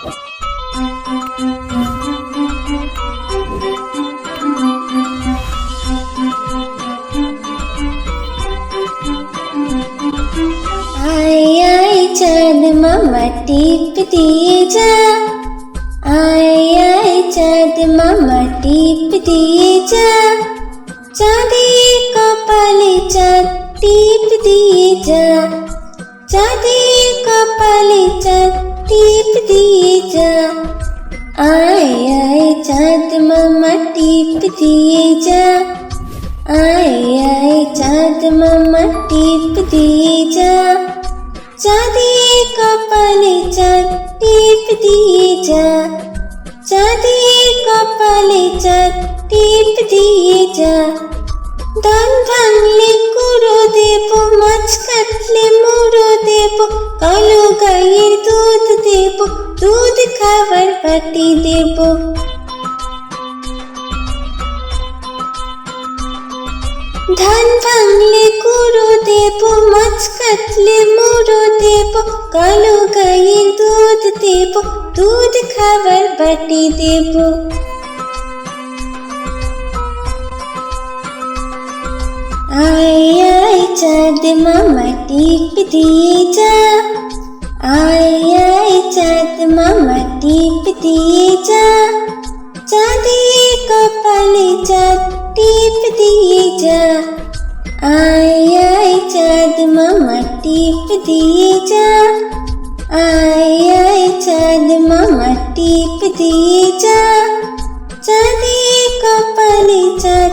আয় আয় চাঁদ মামা টিপ দিয়ে যা আয় আয় চাঁদ মামা টিপ দিয়ে যা চাঁদের কপালে চাঁদ টিপ দিয়ে যা চাঁদের কপালে চাঁদ টিপ দিয়ে যা আয় আয় চাঁদ মামা টিপ দিয়ে যা আয় আয় চাঁদ মামা টিপ দিয়ে যা চাঁদের কপালে চাঁদ টিপ দিয়ে যা চাঁদের কপালে চাঁদ টিপ দিয়ে যা ধান ভাঙলে কুড়ো দেব, মাছ কাটলে মুড়ো দেব, কালো গাইয়ের দুধ দেব, দুধ খাবার পাটি দেব। ধান ভাঙলে কুড়ো দেব, মাছ কাটলে মুড়ো দেব, কালো গায়ে দুধ দেব, দুধ খাবার বাটি দেব। আয় আয় চাঁদ মামা টিপ দিয়ে যা আয় আয় চাঁদ মামা টিপ দিয়ে যা চাঁদের কপালে চাঁদ টিপ দিয়ে যা আয় আয় চাঁদ মামা টিপ দিয়ে যা আয় আয় চাঁদ মামা টিপ দিয়ে যা চাঁদের কপালে চাঁদ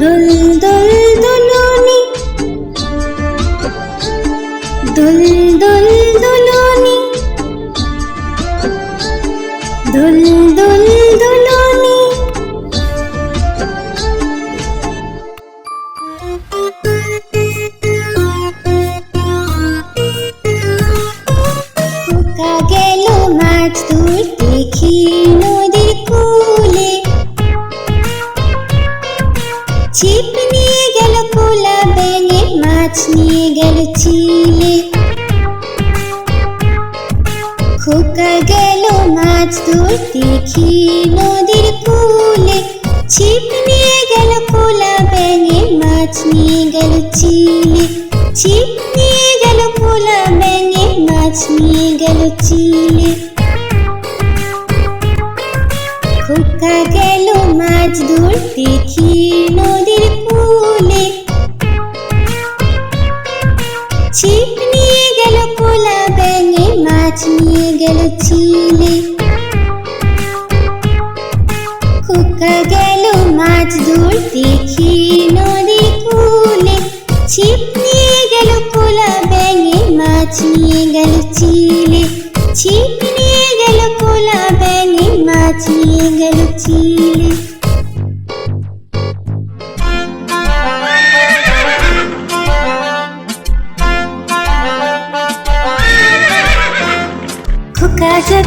দুল দুল দুলুনি। দুল দুল খোকা গেল মাছ ধরতে দেখি নদীর কূলে ছিপ নিয়ে গেল কোলা ব্যাঙে, মাছ নিয়ে গেল চিলে। ছিপ নিয়ে গেল কোলা ব্যাঙে, মাছ নিয়ে গেল চিলে। খোকা গেল মাছ ধরতে দেখি নদীর গেল খোকা গেল মাছ ধরতে দেখি নদী কূলে ছিপ নিয়ে গেল কোলা ব্যাঙে, মাছ নিয়ে গেল চিলে। ছিপ নিয়ে গেল কোলা ব্যাঙে, মাছ নিয়ে গেল চিলে।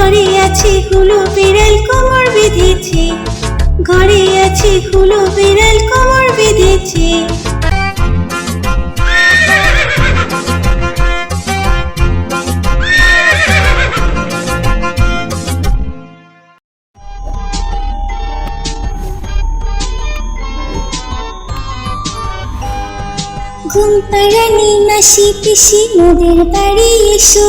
ঘরে আছে হুলো বিড়াল কোমর বেঁধেছে। ঘরে আছে হুলো বিড়াল কোমর বেঁধেছে। ঘুম পাড়ানি মাসি পিসি, মোদের বাড়ি এসো।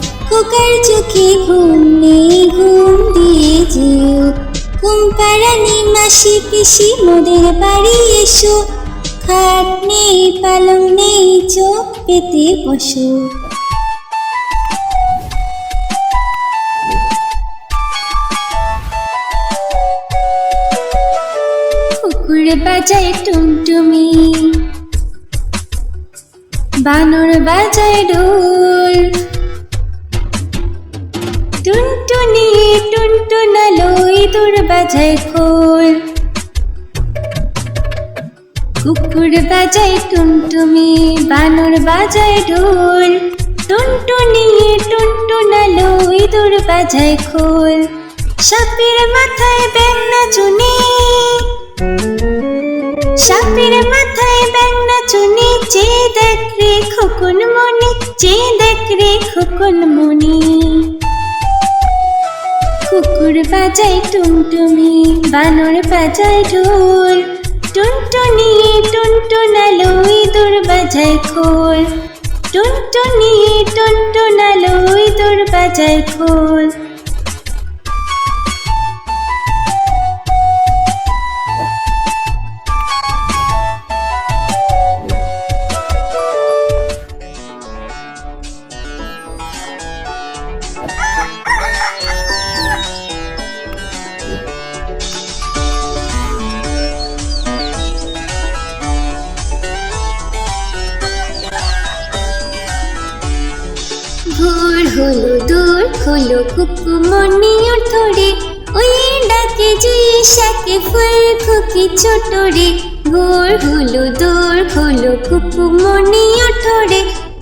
খোকার চোখে ঘুম নেই, ঘুম দিয়ে যেও। ঘুম পাড়ানি মাসি পিসি, মোদের বাড়ি এসো। খাট নেই, পালং নেই, চোখ পেতে বসো। কুকুর বাজায় টুমটুমি বানর বাজায় ঢোল। বাজায় খোল কুকুর বাজায় টুনটুমি বানর বাজায় ঢোল। টুনটুনি টুনটুনালো ইঁদুর বাজায় খোল। সাপের মাথায় ব্যাংনা চুনি। সাপের মাথায় ব্যাংনা চুনি, যে দেখ রে খোকন মনি যে দেখ রে খোকন মনি কুকুর বাজায় টুনটুনি, বানর বাজায় ঢোল। টুনটুনি টুনটুনালো ইঁদুর বাজায় খোল। টুনটুনি টুনটুনালো ইঁদুর বাজায় খোল। কুকুমনি ওঠরে ওই ডাকে জুই শাকে ফুল খুকি ছোট রে ভোর হলো, দোর হলো কুকুমনি ওঠরে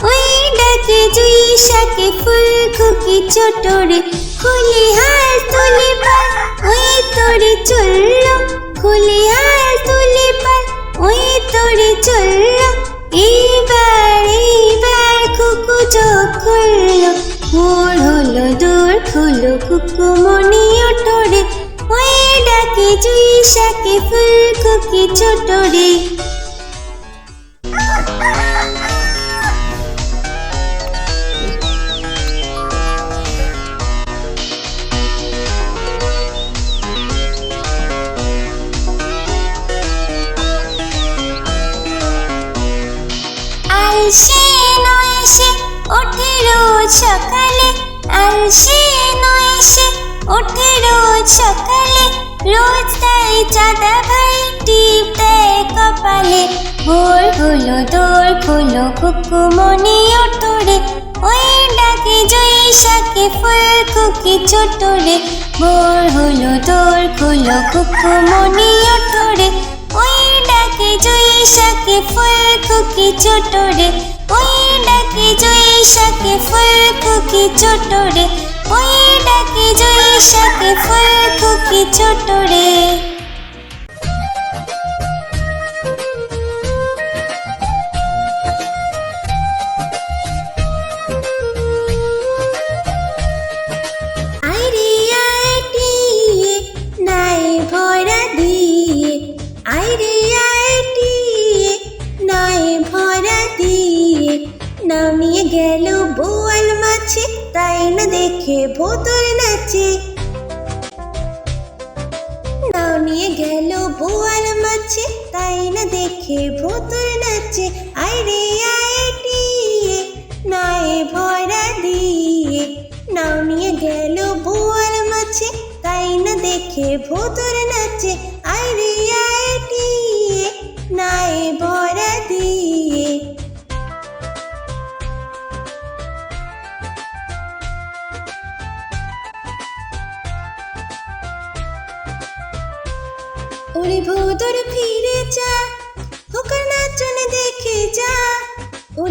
ওই ডাকে জুই শাকে ফুল খুকি ছোট রে খুলি হাল তুলি পাল ওই তোরে চলল। খুলি হাল তুলি পাল ওই তোরে চলল। এইবার এইবার কুকু চোখ খুললো। ভোর হলো দূর খুলো কুকু মনি ওঠরে। ওই ডাকে জুই শাকে ফুল খুকি ছোট রে আলসে নয় সে ওঠে রোজ সকালে আলসে নয় সে ওঠে রোজ সকালে, রোজ তাই চাঁদা ভাই টিপ দেয় কপালে। ভোর হলো দোর খোলো কুকু মনে ওঠরে, ওই ডাকে জয়ী শাকে ফুল খুকি ছোট রে ভোর হলো দোর খোলো কুকু মনে ওঠরে, ওই ডাকে জয়ী শাকে ফুল খুকি ছোট রে ওই ডাকে জয়ী শাকে ফুল খুকি ছোট রে? ওই ডাকে জয়ী শাকে ফুল খুকি ছোট দেখে ভোতর নাচে। নিয়ে গেল বোয়াল মাছে, তাই না দেখে ভোতর নাচে। আইরে আইটিয়ে নাই ভরা দিয়ে। নাও নিয়ে গেল বোয়াল মাছে, তাই না দেখে ভোতর নাচে।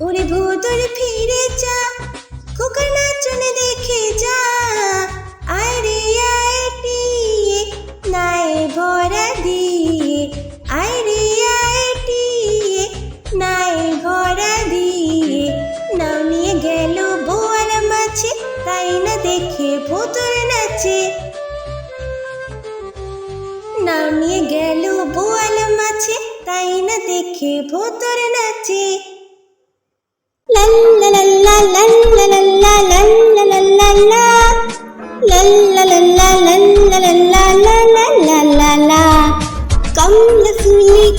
ওরে ভোতর ফিরে যা খোকার নাচনে দেখে যা। আয় রে, আয় টিয়ে নাই ভরা দিয়ে। আয় রে, আয় টিয়ে নাই ভরা দিয়ে। নাও নিয়ে গেল বোয়াল মাছে তাই না দেখে ভোতর নাচে। নামিয়ে গেল বোয়াল মাছে তাই না দেখে ভোতর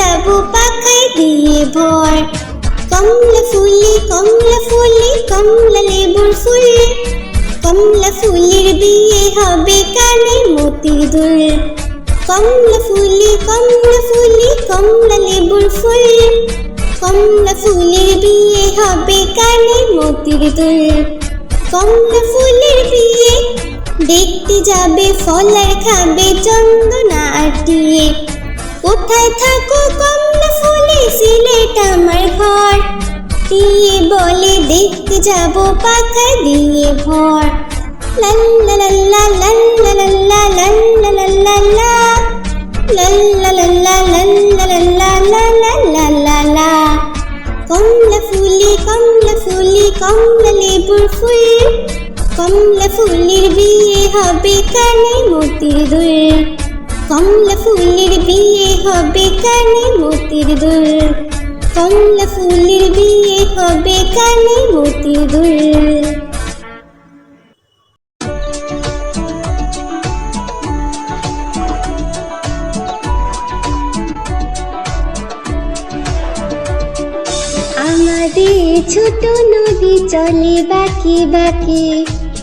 যাব পাখায় দিয়ে ভর। কমলা ফুলে কমলা ফুলে, কমলা লেবুর ফুল। কমলা ফুলের বিয়ে হবে কানে মতির দুল কমলা ফুলে কমলা ফুলে, কমলা লেবুর ফুল। কমলা ফুলের বিয়ে হবে কানে মতির দুল কমলা ফুলের বিয়ে, দেখতে যাবে, ফল খাবে চন্দনা আটিয়ে কোথায় থাকো কমলা ফুলে সিলেট আমার ঘর দিয়ে বলে দেখতে যাব পাখা দিয়ে ভর কমলা ফুলে কমলা ফুলে কমলা লেবুর ফুল কমলা ফুলের বিয়ে হবে কানে মতির দুল কমলা ফুলের বিয়ে হবে কানে মতির দুল। কমলা ফুলের বিয়ে হবে কানে মতির দুল। আমাদের ছোট নদী চলে বাকি বাকি।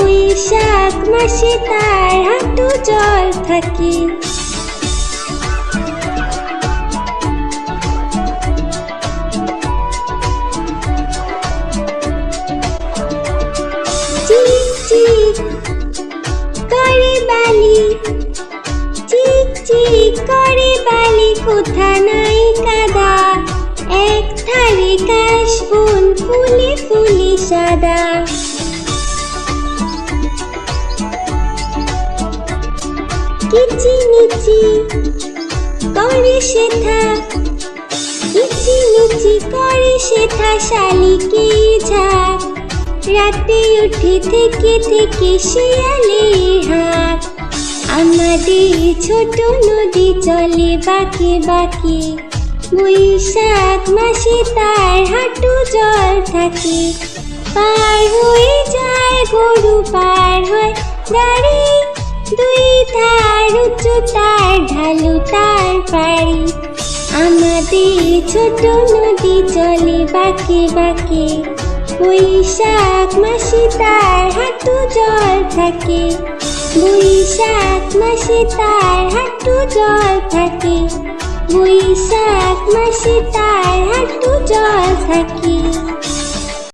বৈশাখ মাসে তার হাঁটু জল থাকে। করে বালি চিক চিক করে বালি কোথা নাই কাদা? এক ধারে কাশ বন, ফুলে ফুলে সাদা। কিচি মিচি করে শেথা কিচি মিচি করে রাতে উঠে থেকে থেকে শিয়ালে হাঁক আমাদের ছোট নদী চলে বাকি বাকি। বৈশাখ মাসে তার হাঁটু জল থাকে। পার হয়ে যায় গরু পার হয় গাড়ি দুই ধার উঁচু তার ঢালু তার পারি আমাদের ছোট নদী চলে বাকি বাকি। বৈশাখ মাসে তার হাঁটু জল থাকে। বৈশাখ মাসে তার হাঁটু জল থাকে। বৈশাখ মাসে তার হাঁটু জল থাকে।